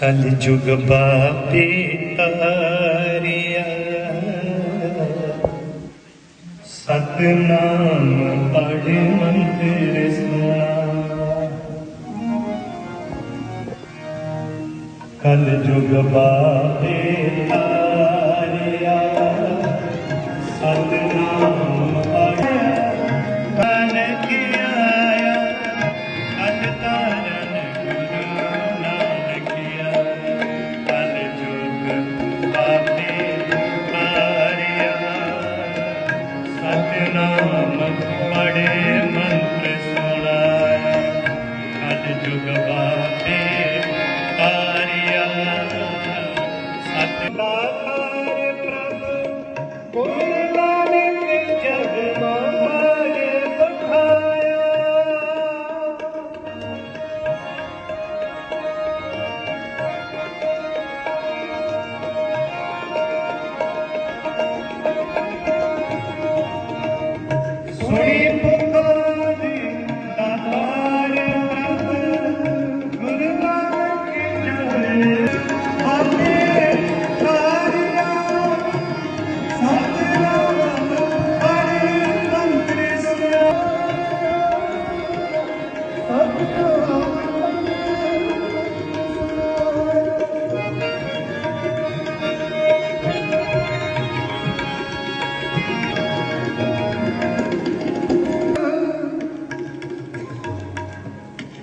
ਕਲ ਜੁਗ ਬਾਪੇ ਤਾਰਿਆ ਸਤਨਾਮ ਪੜ ਮੰਤਰ ਸੁਨਾ ਕਲ ਜੁਗ ਬਾਪੇ ਸੁਣੀ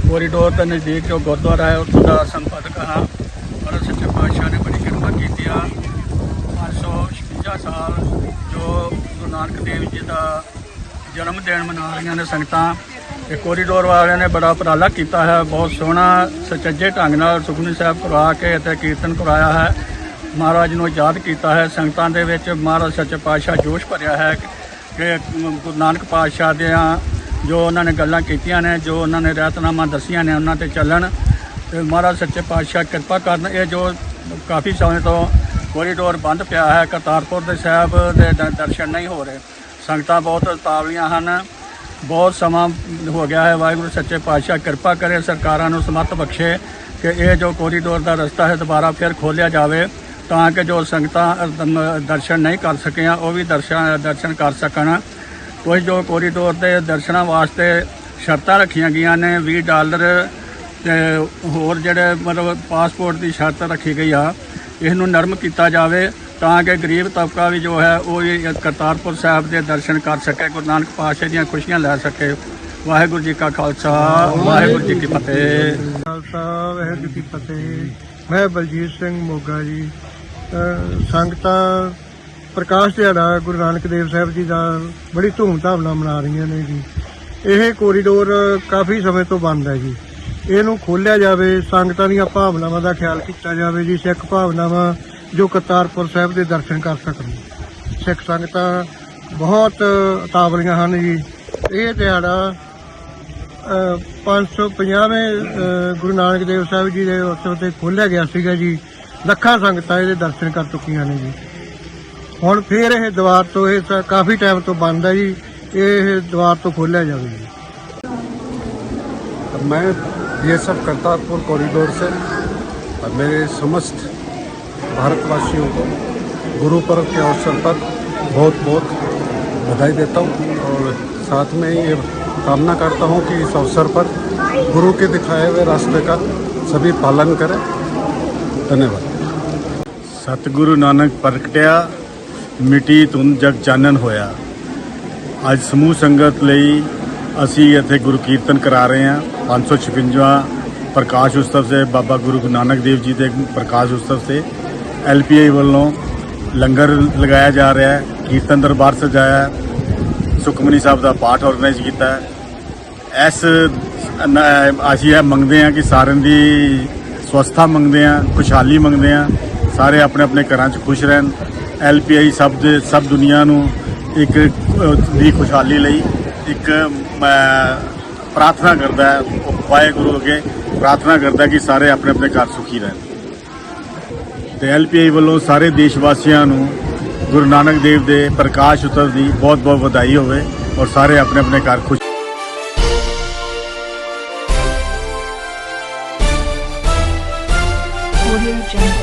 ਕੋਰੀਡੋਰ ਦੇ ਨਜ਼ਦੀਕ ਜੋ ਗੁਰਦੁਆਰਾ ਹੈ, ਉੱਥੋਂ ਦਾ ਸੰਪਾਦਕ ਹਾਂ ਔਰ ਸੱਚੇ ਪਾਤਸ਼ਾਹ ਨੇ ਬੜੀ ਕਿਰਪਾ ਕੀਤੀ ਆ। 556 ਸਾਲ ਜੋ ਗੁਰੂ ਨਾਨਕ ਦੇਵ ਜੀ ਦਾ ਜਨਮ ਦਿਨ ਮਨਾ ਰਹੀਆਂ ਨੇ ਸੰਗਤਾਂ ਇਹ ਕੋਰੀਡੋਰ ਵਾਲਿਆਂ ਨੇ ਬੜਾ ਉਪਰਾਲਾ ਕੀਤਾ ਹੈ। ਬਹੁਤ ਸੋਹਣਾ, ਸੁਚੱਜੇ ਢੰਗ ਨਾਲ ਸੁਖਮਨੀ ਸਾਹਿਬ ਕਰਵਾ ਕੇ ਅਤੇ ਕੀਰਤਨ ਕਰਾਇਆ ਹੈ। ਮਹਾਰਾਜ ਨੂੰ ਯਾਦ ਕੀਤਾ ਹੈ। ਸੰਗਤਾਂ ਦੇ ਵਿੱਚ ਮਹਾਰਾਜ ਸੱਚੇ ਪਾਤਸ਼ਾਹ ਜੋਸ਼ ਭਰਿਆ ਹੈ ਕਿ ਗੁਰੂ ਨਾਨਕ ਪਾਤਸ਼ਾਹ ਦੀਆਂ ਜੋ ਉਹਨਾਂ ਨੇ ਗੱਲਾਂ ਕੀਤੀਆਂ ਨੇ, ਜੋ ਉਹਨਾਂ ਨੇ ਰਹਿਤਨਾਮਾ ਦੱਸੀਆਂ ਨੇ, ਉਹਨਾਂ ਤੇ ਚੱਲਣ। ਤੇ ਮਹਾਰਾਜ ਸੱਚੇ ਪਾਤਸ਼ਾਹ ਕਿਰਪਾ ਕਰਨ, ਇਹ ਜੋ ਕਾਫੀ ਸਮੇਂ ਤੋਂ ਕੋਰੀਡੋਰ ਬੰਦ ਪਿਆ ਹੈ, ਕਰਤਾਰਪੁਰ ਦੇ ਸਾਹਿਬ ਦੇ ਦਰਸ਼ਨ ਨਹੀਂ ਹੋ ਰਹੇ। ਸੰਗਤਾਂ ਬਹੁਤ ਉਤਾਵਲੀਆਂ ਹਨ। ਬਹੁਤ ਸਮਾਂ ਹੋ ਗਿਆ ਹੈ, ਵਾਹਿਗੁਰੂ ਸੱਚੇ ਪਾਤਸ਼ਾਹ ਕਿਰਪਾ ਕਰੇ, ਸਰਕਾਰਾਂ ਨੂੰ ਸਮਰਥ ਬਖਸ਼ੇ ਕਿ ਇਹ ਜੋ ਕੋਰੀਡੋਰ ਦਾ ਰਸਤਾ ਹੈ, ਦੁਬਾਰਾ ਫਿਰ ਖੋਲ੍ਹਿਆ ਜਾਵੇ, ਤਾਂ ਕਿ ਜੋ ਸੰਗਤਾਂ ਦਰਸ਼ਨ ਨਹੀਂ ਕਰ ਸਕੀਆਂ, ਉਹ ਵੀ ਦਰਸ਼ਨ ਦਰਸ਼ਨ ਕਰ ਸਕਣ। ਕੁਝ ਜੋ ਕੋਰੀਡੋਰ ਦੇ ਦਰਸ਼ਨਾਂ ਵਾਸਤੇ ਸ਼ਰਤਾਂ ਰੱਖੀਆਂ ਗਈਆਂ ਨੇ 20 ਡਾਲਰ ਤੇ ਹੋਰ ਜਿਹੜੇ ਮਤਲਬ ਪਾਸਪੋਰਟ ਦੀ ਸ਼ਰਤ ਰੱਖੀ ਗਈ ਆ ਇਸ ਨੂੰ ਨਰਮ ਕੀਤਾ ਜਾਵੇ ਤਾਂ ਕਿ ਗਰੀਬ ਤਬਕਾ ਵੀ ਜੋ ਹੈ ਉਹ ਵੀ ਕਰਤਾਰਪੁਰ ਸਾਹਿਬ ਦੇ ਦਰਸ਼ਨ ਕਰ ਸਕੇ, ਗੁਰੂ ਨਾਨਕ ਪਾਤਸ਼ਾਹ ਦੀਆਂ ਖੁਸ਼ੀਆਂ ਲੈ ਸਕੇ। ਵਾਹਿਗੁਰੂ ਜੀ ਕਾ ਖਾਲਸਾ, ਵਾਹਿਗੁਰੂ ਜੀ ਕੀ ਫਤਿਹ। ਖਾਲਸਾ, ਵਾਹਿਗੁਰੂ ਜੀ ਕੀ ਫਤਿਹ। ਮੈਂ ਬਲਜੀਤ ਸਿੰਘ ਮੋਗਾ ਜੀ। ਸੰਗਤਾਂ ਪ੍ਰਕਾਸ਼ ਦਿਹਾੜਾ ਗੁਰੂ ਨਾਨਕ ਦੇਵ ਸਾਹਿਬ ਜੀ ਦਾ ਬੜੀ ਧੂਮਧਾਮ ਨਾਲ ਮਨਾ ਰਹੀਆਂ ਨੇ ਜੀ। ਇਹ ਕੋਰੀਡੋਰ ਕਾਫੀ ਸਮੇਂ ਤੋਂ ਬੰਦ ਹੈ ਜੀ। ਇਹਨੂੰ ਖੋਲ੍ਹਿਆ ਜਾਵੇ ਸੰਗਤਾਂ ਦੀਆਂ ਭਾਵਨਾਵਾਂ ਦਾ ਖਿਆਲ ਕੀਤਾ ਜਾਵੇ ਜੀ ਸਿੱਖ ਭਾਵਨਾਵਾਂ ਜੋ ਕਰਤਾਰਪੁਰ ਸਾਹਿਬ ਦੇ ਦਰਸ਼ਨ ਕਰ ਸਕਣ। ਸਿੱਖ ਸੰਗਤਾਂ ਬਹੁਤ ਤਾਵਲੀਆਂ ਹਨ ਜੀ। ਇਹ ਦਿਹਾੜਾ ਅ, 550ਵੇਂ ਅ, ਗੁਰੂ ਨਾਨਕ ਦੇਵ ਸਾਹਿਬ ਜੀ ਦੇ ਉਤਸਵ ਤੇ ਖੋਲ੍ਹਿਆ ਗਿਆ ਸੀਗਾ ਜੀ। ਲੱਖਾਂ ਸੰਗਤਾਂ ਇਹਦੇ ਦਰਸ਼ਨ ਕਰ ਚੁੱਕੀਆਂ ਨੇ ਜੀ। ਹੁਣ ਫੇਰ ਇਹ ਦੀਵਾਰ ਤੋਂ ਇਹ ਸ- ਕਾਫੀ ਟਾਈਮ ਤੋਂ ਬੰਦ ਹੈ ਜੀ ਇਹ ਦੀਵਾਰ ਤੋਂ ਖੋਲ੍ਹਿਆ ਜਾਵੇ ਜੀ मैं ये सब करतारपुर कॉरिडोर से और मेरे समस्त भारतवासियों को गुरु पर्व के अवसर पर बहुत बहुत बधाई देता हूँ और साथ में ये कामना करता हूँ कि इस अवसर पर गुरु के दिखाए हुए रास्ते का सभी पालन करें धन्यवाद ਸਤਿਗੁਰੂ ਨਾਨਕ ਪ੍ਰਗਟਿਆ ਮਿੱਟੀ ਧੁੰਦ ਜਗ ਚਾਨਣ ਹੋਇਆ। ਅੱਜ ਸਮੂਹ ਸੰਗਤ ਲਈ ਅਸੀਂ ਇੱਥੇ ਗੁਰੂ ਕੀਰਤਨ ਕਰਾ ਰਹੇ ਹਾਂ। 556ਵਾਂ ਪ੍ਰਕਾਸ਼ ਉਤਸਵ ਸੇ ਬਾਬਾ ਗੁਰੂ ਨਾਨਕ ਦੇਵ ਜੀ ਦੇ ਪ੍ਰਕਾਸ਼ ਉਤਸਵ ਸੇ ਐਲਪੀਆਈ ਵੱਲੋਂ ਲੰਗਰ ਲਗਾਇਆ ਜਾ ਰਿਹਾ ਹੈ, ਕੀਰਤਨ ਦਰਬਾਰ ਸਜਾਇਆ ਸੁਖਮਨੀ ਸਾਹਿਬ ਦਾ ਪਾਠ ਆਰਗੇਨਾਈਜ਼ ਕੀਤਾ ਹੈ। ਇਸ ਅਸੀਂ ਇਹ ਮੰਗਦੇ ਹਾਂ ਕਿ ਸਾਰਿਆਂ ਦੀ ਸਵਸਥਾ ਮੰਗਦੇ ਹਾਂ, ਖੁਸ਼ਹਾਲੀ ਮੰਗਦੇ ਹਾਂ। ਸਾਰੇ ਆਪਣੇ ਆਪਣੇ ਘਰਾਂ 'ਚ ਖੁਸ਼ ਰਹਿਣ। ਐਲਪੀਆਈ ਸਭ ਦੇ ਸਭ ਦੁਨੀਆ ਨੂੰ ਇੱਕ ਦੀ ਖੁਸ਼ਹਾਲੀ ਲਈ ਇੱਕ ਪ੍ਰਾਰਥਨਾ ਕਰਦਾ ਹੈ ਵਾਹਿਗੁਰੂ ਅੱਗੇ ਪ੍ਰਾਰਥਨਾ ਕਰਦਾ ਕਿ ਸਾਰੇ ਆਪਣੇ ਆਪਣੇ ਘਰ ਸੁਖੀ ਰਹਿਣ ਤੇ ਐਲਪੀਆਈ ਵੱਲੋਂ ਸਾਰੇ ਦੇਸ਼ ਵਾਸੀਆਂ ਨੂੰ ਗੁਰੂ ਨਾਨਕ ਦੇਵ ਦੇ ਪ੍ਰਕਾਸ਼ ਉਤਸਵ ਦੀ ਬਹੁਤ ਬਹੁਤ ਵਧਾਈ ਹੋਵੇ ਔਰ ਸਾਰੇ ਆਪਣੇ ਆਪਣੇ ਘਰ ਖੁਸ਼ Audio Jungle.